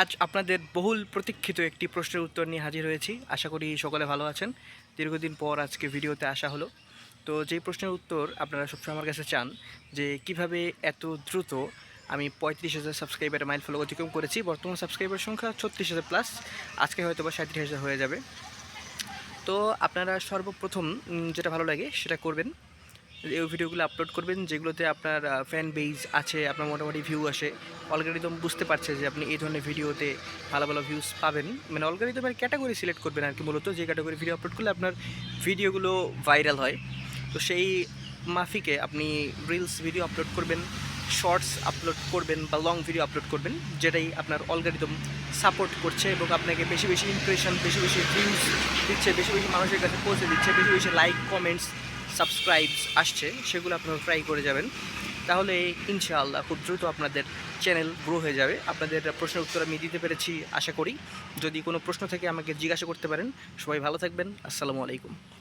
আজ আপনাদের বহুল প্রতীক্ষিত একটি প্রশ্নের উত্তর নিয়ে হাজির হয়েছি। আশা করি সকলে ভালো আছেন। দীর্ঘদিন পর আজকে ভিডিওতে আসা হলো। তো যেই প্রশ্নের উত্তর আপনারা সবসময় আমার কাছে চান, যে কীভাবে এত দ্রুত আমি পঁয়ত্রিশ হাজার সাবস্ক্রাইবার মাইল ফলো অতিক্রম করেছি, বর্তমান সাবস্ক্রাইবার সংখ্যা ছত্রিশ হাজার প্লাস আজকে হয়তো বা সাঁত্রিশ হাজার হয়ে যাবে। তো আপনারা সর্বপ্রথম যেটা ভালো লাগে সেটা করবেন এই ভিডিওগুলো আপলোড করবেন, যেগুলোতে আপনার ফ্যান বেজ আছে, আপনার মোটামুটি ভিউ আসে। অলগারিদম বুঝতে পারছে যে আপনি এই ধরনের ভিডিওতে ভালো ভালো ভিউজ পাবেন। মানে অলগারিদমের ক্যাটাগরি সিলেক্ট করবেন আর কি মূলত, যে ক্যাটাগরি ভিডিও আপলোড করলে আপনার ভিডিওগুলো ভাইরাল হয়। তো সেই মাফিকে আপনি রিলস ভিডিও আপলোড করবেন শর্টস আপলোড করবেন বা লং ভিডিও আপলোড করবেন, যেটাই আপনার অলগারিদম সাপোর্ট করছে এবং আপনাকে বেশি বেশি ইমপ্রেশন বেশি বেশি ভিউজ দিচ্ছে, বেশি বেশি মানুষের কাছে পৌঁছে দিচ্ছে, বেশি বেশি লাইক কমেন্টস সাবস্ক্রাইবস আসছে, সেগুলো আপনারা ট্রাই করে যাবেন। তাহলে ইনশাআল্লাহ খুব দ্রুত আপনাদের চ্যানেল গ্রো হয়ে যাবে। আপনাদের প্রশ্নের উত্তর আমি দিতে পেরেছি, আশা করি। যদি কোনো প্রশ্ন থেকে আমাকে জিজ্ঞাসা করতে পারেন। সবাই ভালো থাকবেন। আসসালামু আলাইকুম।